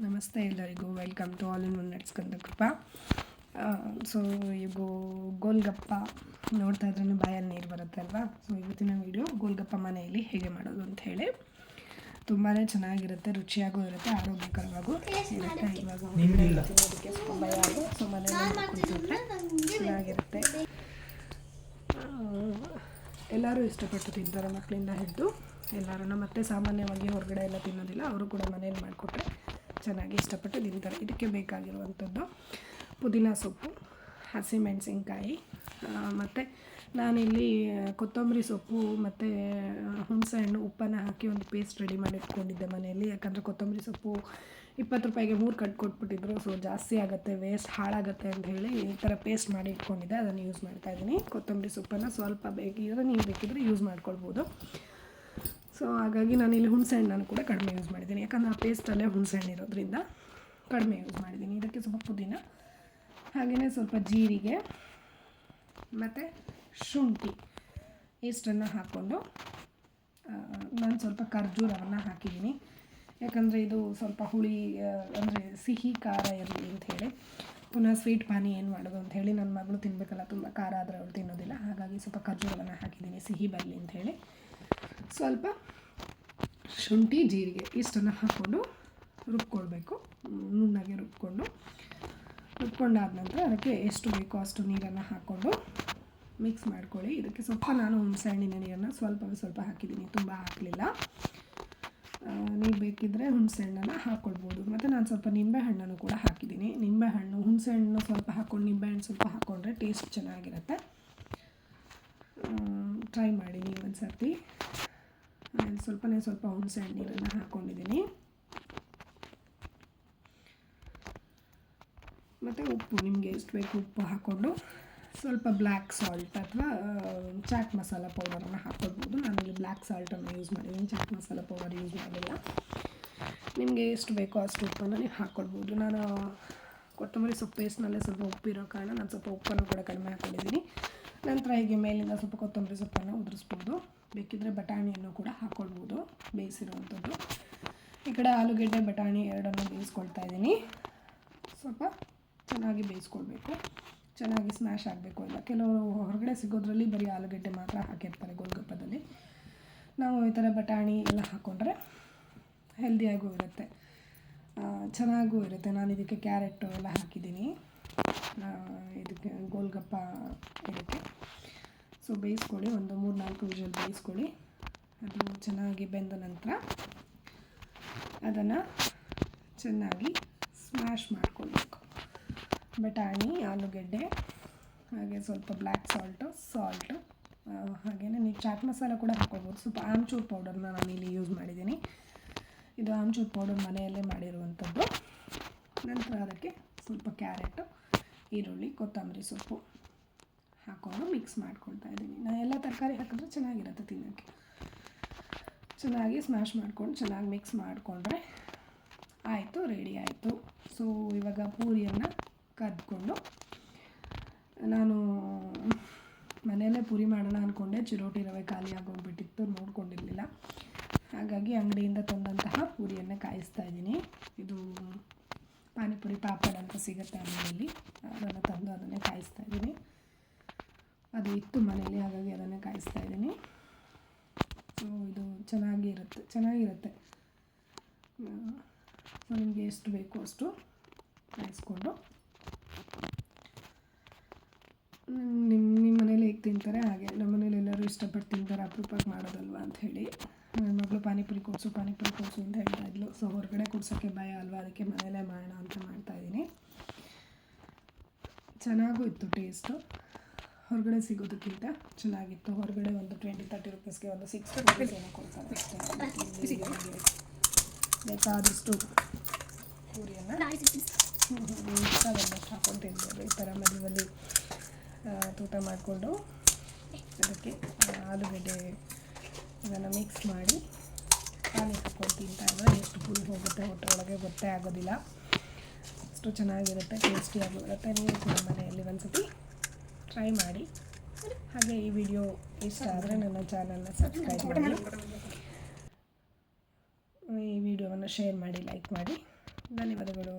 ನಮಸ್ತೆ ಎಲ್ಲರಿಗೂ. Welcome to all in one ನಡ್ಸ್ಕೊಂಡ Kripa so ಇವು ಗೋಲ್ಗಪ್ಪ ನೋಡ್ತಾ ಇದ್ರೂ ಬಾಯಲ್ಲಿ ನೀರು ಬರುತ್ತೆ ಅಲ್ವಾ? ಸೊ ಇವತ್ತಿನ ವೀಡಿಯೋ ಗೋಲ್ಗಪ್ಪ ಮನೆಯಲ್ಲಿ ಹೇಗೆ ಮಾಡೋದು ಅಂತ ಹೇಳಿ. ತುಂಬಾ ಚೆನ್ನಾಗಿರುತ್ತೆ ರುಚಿಯಾಗೂ ಇರುತ್ತೆ ಆರೋಗ್ಯಕರವಾಗೂ ಇರುತ್ತೆ. ಇವಾಗ ತಿನ್ನೋದಕ್ಕೆ ಸ್ವಲ್ಪ ಭಯ ಆಗುತ್ತೆ ಸೊ ಮನೆಯಲ್ಲಿ ಮಾಡ್ಕೊಂಡ್ರೆ ಚೆನ್ನಾಗಿರುತ್ತೆ. ಎಲ್ಲರೂ ಇಷ್ಟಪಟ್ಟು ತಿಂತಾರೆ ಮಕ್ಕಳಿಂದ ಹಿಡಿದು. ಎಲ್ಲರೂ ಮತ್ತೆ ಸಾಮಾನ್ಯವಾಗಿ ಹೊರಗಡೆ ಎಲ್ಲ ತಿನ್ನೋದಿಲ್ಲ ಅವರು ಕೂಡ ಮನೇಲಿ ಮಾಡಿಕೊಟ್ರೆ ಚೆನ್ನಾಗಿ ಇಷ್ಟಪಟ್ಟು ತಿಂತಾರೆ. ಇದಕ್ಕೆ ಬೇಕಾಗಿರುವಂಥದ್ದು ಪುದೀನ ಸೊಪ್ಪು ಹಸಿಮೆಣಸಿನ್ಕಾಯಿ ಮತ್ತು ನಾನಿಲ್ಲಿ ಕೊತ್ತಂಬರಿ ಸೊಪ್ಪು ಮತ್ತು ಹುಣಸೆಹಣ್ಣು ಉಪ್ಪನ್ನು ಹಾಕಿ ಒಂದು ಪೇಸ್ಟ್ ರೆಡಿ ಮಾಡಿ ಇಟ್ಕೊಂಡಿದ್ದೆ ಮನೆಯಲ್ಲಿ. ಯಾಕಂದರೆ ಕೊತ್ತಂಬರಿ ಸೊಪ್ಪು ಇಪ್ಪತ್ತು ರೂಪಾಯಿಗೆ ಮೂರು ಕಟ್ ಕೊಟ್ಬಿಟ್ಟಿದ್ರು ಸೊ ಜಾಸ್ತಿ ಆಗುತ್ತೆ ವೇಸ್ಟ್ ಹಾಳಾಗುತ್ತೆ ಅಂತ ಹೇಳಿ ಈ ಥರ ಪೇಸ್ಟ್ ಮಾಡಿ ಇಟ್ಕೊಂಡಿದ್ದೆ. ಅದನ್ನು ಯೂಸ್ ಮಾಡ್ತಾ ಇದ್ದೀನಿ. ಕೊತ್ತಂಬರಿ ಸೊಪ್ಪನ್ನು ಸ್ವಲ್ಪ ಬೇಕಿದ್ರೆ, ನೀವು ಬೇಕಿದ್ರೆ ಯೂಸ್ ಮಾಡ್ಕೊಳ್ಬೋದು. ಸೊ ಹಾಗಾಗಿ ನಾನು ಇಲ್ಲಿ ಹುಣಸೆಹಣ್ಣನ್ನು ಕೂಡ ಕಡಿಮೆ ಯೂಸ್ ಮಾಡಿದ್ದೀನಿ. ಯಾಕಂದರೆ ಆ ಪೇಸ್ಟಲ್ಲೇ ಹುಣಸೆಹಣ್ಣು ಇರೋದ್ರಿಂದ ಕಡಿಮೆ ಯೂಸ್ ಮಾಡಿದ್ದೀನಿ. ಇದಕ್ಕೆ ಸ್ವಲ್ಪ ಪುದೀನ ಹಾಗೆಯೇ ಸ್ವಲ್ಪ ಜೀರಿಗೆ, ಮತ್ತು ಶುಂಠಿ ಇಷ್ಟನ್ನು ಹಾಕ್ಕೊಂಡು ನಾನು ಸ್ವಲ್ಪ ಖರ್ಜೂರವನ್ನು ಹಾಕಿದ್ದೀನಿ. ಯಾಕಂದರೆ ಇದು ಸ್ವಲ್ಪ ಹುಳಿ ಅಂದರೆ ಸಿಹಿ ಖಾರ ಇರಲಿ ಅಂಥೇಳಿ ಪುನಃ ಸ್ವೀಟ್ ಪಾನಿ ಏನು ಮಾಡೋದು ಅಂತ ಹೇಳಿ ನನ್ನ ಮಗಳು ತಿನ್ನಬೇಕಲ್ಲ ತುಂಬ ಖಾರ ಆದರೆ ಅವಳು ತಿನ್ನೋದಿಲ್ಲ. ಹಾಗಾಗಿ ಸ್ವಲ್ಪ ಖರ್ಜೂರವನ್ನು ಹಾಕಿದ್ದೀನಿ, ಸಿಹಿ ಬರಲಿ ಅಂಥೇಳಿ ಸ್ವಲ್ಪ ಶುಂಠಿ, ಜೀರಿಗೆ ಇಷ್ಟನ್ನು ಹಾಕ್ಕೊಂಡು ರುಬ್ಕೊಳ್ಬೇಕು. ನುಣ್ಣಗೆ ರುಬ್ಕೊಂಡು. ರುಬ್ಕೊಂಡಾದ ನಂತರ ಅದಕ್ಕೆ ಎಷ್ಟು ಬೇಕೋ ಅಷ್ಟು ನೀರನ್ನು ಹಾಕ್ಕೊಂಡು ಮಿಕ್ಸ್ ಮಾಡ್ಕೊಳ್ಳಿ. ಇದಕ್ಕೆ ಸ್ವಲ್ಪ ನಾನು ಹುಣಸೆಹಣ್ಣಿನ ನೀರನ್ನು ಸ್ವಲ್ಪವೇ ಸ್ವಲ್ಪ ಹಾಕಿದ್ದೀನಿ. ತುಂಬ ಹಾಕಲಿಲ್ಲ. ನೀವು ಬೇಕಿದ್ದರೆ ಹುಣಸೆಹಣ್ಣನ್ನು ಹಾಕ್ಕೊಳ್ಬೋದು ಮತ್ತು ನಾನು ಸ್ವಲ್ಪ ನಿಂಬೆಹಣ್ಣನ್ನು ಕೂಡ ಹಾಕಿದ್ದೀನಿ. ನಿಂಬೆಹಣ್ಣು ಹುಣಸೆಹಣ್ಣು ಸ್ವಲ್ಪ ಹಾಕ್ಕೊಂಡು, ನಿಂಬೆಹಣ್ಣು ಸ್ವಲ್ಪ ಹಾಕ್ಕೊಂಡ್ರೆ ಟೇಸ್ಟ್ ಚೆನ್ನಾಗಿರುತ್ತೆ. ಟ್ರೈ ಮಾಡಿ ನೀವು ಒಂದು ಸರ್ತಿ ಸ್ವಲ್ಪನೇ ಸ್ವಲ್ಪ ಹುಣಸೆ ಹಣ್ಣೀರನ್ನು ಹಾಕ್ಕೊಂಡಿದ್ದೀನಿ ಮತ್ತು ಉಪ್ಪು, ನಿಮಗೆ ಎಷ್ಟು ಬೇಕು ಉಪ್ಪು ಹಾಕ್ಕೊಂಡು ಸ್ವಲ್ಪ ಬ್ಲ್ಯಾಕ್ ಸಾಲ್ಟ್ ಅಥವಾ ಚಾಟ್ ಮಸಾಲ ಪೌಡರನ್ನು ಹಾಕ್ಕೊಳ್ಬೋದು. ನಾನಿಲ್ಲಿ ಬ್ಲ್ಯಾಕ್ ಸಾಲ್ಟನ್ನು ಯೂಸ್ ಮಾಡಿದ್ದೀನಿ. ಚಾಟ್ ಮಸಾಲ ಪೌಡರ್ ಯೂಸ್ ಮಾಡಿಲ್ಲ. ನಿಮಗೆ ಎಷ್ಟು ಬೇಕೋ ಅಷ್ಟು ಉಪ್ಪನ್ನು ನೀವು ಹಾಕ್ಕೊಳ್ಬೋದು. ನಾನು ಕೊತ್ತಂಬರಿ ಸೊಪ್ಪು ಪೇಸ್ಟ್ನಲ್ಲೇ ಸ್ವಲ್ಪ ಉಪ್ಪಿರೋ ಕಾರಣ ನಾನು ಸ್ವಲ್ಪ ಉಪ್ಪನ್ನು ಕೂಡ ಕಡಿಮೆ ಹಾಕ್ಕೊಂಡಿದ್ದೀನಿ ನಂತರ ಹೀಗೆ ಮೇಲಿಂದ ಸ್ವಲ್ಪ ಕೊತ್ತಂಬರಿ ಸೊಪ್ಪನ್ನು ಉದುರಿಸ್ಬೋದು. ಬೇಕಿದ್ದರೆ ಬಟಾಣಿಯನ್ನು ಕೂಡ ಹಾಕ್ಕೊಳ್ಬೋದು ಬೇಯಿಸಿರುವಂಥದ್ದು. ಈ ಕಡೆ ಆಲೂಗೆಡ್ಡೆ, ಬಟಾಣಿ ಎರಡನ್ನು ಬೇಯಿಸ್ಕೊಳ್ತಾ ಇದ್ದೀನಿ. ಸ್ವಲ್ಪ ಚೆನ್ನಾಗಿ ಬೇಯಿಸ್ಕೊಳ್ಬೇಕು. ಚೆನ್ನಾಗಿ ಸ್ಮ್ಯಾಶ್ ಆಗಬೇಕು ಎಲ್ಲ. ಕೆಲವರು ಹೊರಗಡೆ ಸಿಗೋದ್ರಲ್ಲಿ ಬರೀ ಆಲೂಗೆಡ್ಡೆ ಮಾತ್ರ ಹಾಕಿರ್ತಾರೆ ಗೋಲ್ಗಪ್ಪದಲ್ಲಿ. ನಾವು ಈ ಥರ ಬಟಾಣಿ ಎಲ್ಲ ಹಾಕ್ಕೊಂಡ್ರೆ ಹೆಲ್ದಿಯಾಗೂ ಇರುತ್ತೆ. ಚೆನ್ನಾಗೂ ಇರುತ್ತೆ. ನಾನು ಇದಕ್ಕೆ ಕ್ಯಾರೆಟು ಎಲ್ಲ ಹಾಕಿದ್ದೀನಿ. ಇದಕ್ಕೆ ಗೋಲ್ಗಪ್ಪ ಇದಕ್ಕೆ. ಸೊ ಬೇಯಿಸ್ಕೊಳ್ಳಿ. ಒಂದು ಮೂರು ನಾಲ್ಕು ವಿಷಲ್ ಬೇಯಿಸ್ಕೊಳ್ಳಿ. ಅದು ಚೆನ್ನಾಗಿ ಬೆಂದ ನಂತರ ಅದನ್ನು ಚೆನ್ನಾಗಿ ಸ್ಮ್ಯಾಶ್ ಮಾಡ್ಕೊಳ್ಬೇಕು. ಬಟಾಣಿ, ಆಲೂಗೆಡ್ಡೆ, ಹಾಗೆ ಸ್ವಲ್ಪ ಬ್ಲ್ಯಾಕ್ ಸಾಲ್ಟು ಸಾಲ್ಟು ಹಾಗೆಯೇ ನೀವು ಚಾಟ್ ಮಸಾಲ ಕೂಡ ಹಾಕ್ಕೊಳ್ಬೋದು ಸ್ವಲ್ಪ ಆಮ್ಚೂರ್ ಪೌಡರ್ನ ನಾನು ಇಲ್ಲಿ ಯೂಸ್ ಮಾಡಿದ್ದೀನಿ. ಇದು ಆಮ್ಚೂರ್ ಪೌಡರ್ ಮನೆಯಲ್ಲೇ ಮಾಡಿರುವಂಥದ್ದು. ನಂತರ ಅದಕ್ಕೆ ಸ್ವಲ್ಪ ಕ್ಯಾರೆಟು ಈರುಳ್ಳಿ, ಕೊತ್ತಂಬರಿ ಸೊಪ್ಪು. ಹಾಕ್ಕೊಂಡು ಮಿಕ್ಸ್ ಮಾಡ್ಕೊಳ್ತಾ ಇದ್ದೀನಿ. ನಾನು ಎಲ್ಲ ತರಕಾರಿ ಹಾಕಿದ್ರೆ ಚೆನ್ನಾಗಿರುತ್ತೆ ತಿನ್ನೋಕ್ಕೆ ಚೆನ್ನಾಗಿ ಸ್ಮ್ಯಾಶ್ ಮಾಡ್ಕೊಂಡು ಚೆನ್ನಾಗಿ ಮಿಕ್ಸ್ ಮಾಡಿಕೊಂಡ್ರೆ ಆಯಿತು ರೆಡಿ ಆಯಿತು. ಸೊ ಇವಾಗ ಪೂರಿಯನ್ನು ಕದ್ಕೊಂಡು ನಾನು ಮನೆಯಲ್ಲೇ ಪೂರಿ ಮಾಡೋಣ ಅಂದ್ಕೊಂಡೆ ಚಿರೋಟಿ ರವೆ ಖಾಲಿ ಆಗೋಗ್ಬಿಟ್ಟಿತ್ತು, ನೋಡ್ಕೊಂಡಿರಲಿಲ್ಲ. ಹಾಗಾಗಿ ಅಂಗಡಿಯಿಂದ ತಂದಂತಹ ಪೂರಿಯನ್ನು ಕಾಯಿಸ್ತಾ ಇದ್ದೀನಿ. ಇದು ಪಾನಿಪುರಿ ಪಾಪಡ್ ಅಂತ ಸಿಗುತ್ತೆ ಅಂಗಡಿಯಲ್ಲಿ. ಅದನ್ನು ತಂದು ಅದನ್ನೇ ಕಾಯಿಸ್ತಾ ಇದ್ದೀನಿ. ಅದು ಇತ್ತು ಮನೇಲಿ ಹಾಗಾಗಿ ಅದನ್ನೇ ಕಾಯಿಸ್ತಾ ಇದ್ದೀನಿ. ಸೊ ಇದು ಚೆನ್ನಾಗಿರುತ್ತೆ ಚೆನ್ನಾಗಿರುತ್ತೆ. ಸೊ ನಿಮಗೆ ಎಷ್ಟು ಬೇಕು ಅಷ್ಟು ಕಾಯಿಸ್ಕೊಂಡು. ನಿಮ್ಮ ನಿಮ್ಮ ಮನೇಲಿ ಹೇಗೆ ತಿಂತಾರೆ, ಹಾಗೆ. ನಮ್ಮ ಮನೇಲಿ ಎಲ್ಲರೂ ಇಷ್ಟಪಟ್ಟು ತಿಂತಾರೆ, ಅಪರೂಪಕ್ಕೆ ಮಾಡೋದಲ್ವಾ ಅಂತ ಹೇಳಿ. ನನ್ನ ಮಗಳು ಪಾನಿಪುರಿ ಕೊಡಿಸು ಪಾನಿಪುರಿ ಕೊಡಿಸು ಅಂತ ಹೇಳ್ತಾ ಇದ್ಲು. ಸೊ ಹೊರಗಡೆ ಕೊಡ್ಸೋಕ್ಕೆ ಭಯ ಅಲ್ವಾ? ಅದಕ್ಕೆ ಮನೇಲೇ ಮಾಡೋಣ ಅಂತ ಮಾಡ್ತಾ ಇದ್ದೀನಿ. ಚೆನ್ನಾಗೂ ಇತ್ತು ಟೇಸ್ಟು ಹೊರಗಡೆ ಸಿಗೋದಕ್ಕಿಂತ ಚೆನ್ನಾಗಿತ್ತು. ಹೊರಗಡೆ ಒಂದು ಟ್ವೆಂಟಿ ತರ್ಟಿ ರುಪೀಸ್ಗೆ ಒಂದು ಸಿಕ್ಸ್ ರುಪೀಸ್ ಏನೋ ಕೊಡ್ತಾರೆ. ಬೇಕಾದಷ್ಟು ಪೂರಿಯನ್ನು ಹಾಕೊಂಡು ತಿನ್ಬೋದು. ಈ ಥರ ಮದುವೆಯಲ್ಲಿ ತೂಟ ಮಾಡಿಕೊಂಡು ಅದಕ್ಕೆ ಆಲೂಗಡ್ಡೆ ಇದನ್ನು ಮಿಕ್ಸ್ ಮಾಡಿ ಖಾಲಿ ಹಾಕೊಂಡು ತಿಂತಾ ಎಷ್ಟು ಪುರಿ ಹೋಗುತ್ತೆ ಹೊಟ್ಟೆ ಒಳಗೆ ಗೊತ್ತೇ ಆಗೋದಿಲ್ಲ. ಅಷ್ಟು ಚೆನ್ನಾಗಿರುತ್ತೆ ಟೇಸ್ಟಿಯಾಗಿರುತ್ತೆ ನೀವು ಮನೆಯಲ್ಲಿ ಒಂದು ಒಂದ್ಸತಿ ಟ್ರೈ ಮಾಡಿ. ಹಾಗೆ ಈ ವಿಡಿಯೋ ಇಷ್ಟ ಆದರೆ ನನ್ನ ಚಾನಲ್ನ ಸಬ್ಸ್ಕ್ರೈಬ್ ಮಾಡಿ. ಈ ವಿಡಿಯೋವನ್ನು ಶೇರ್ ಮಾಡಿ ಲೈಕ್ ಮಾಡಿ. ಧನ್ಯವಾದಗಳು.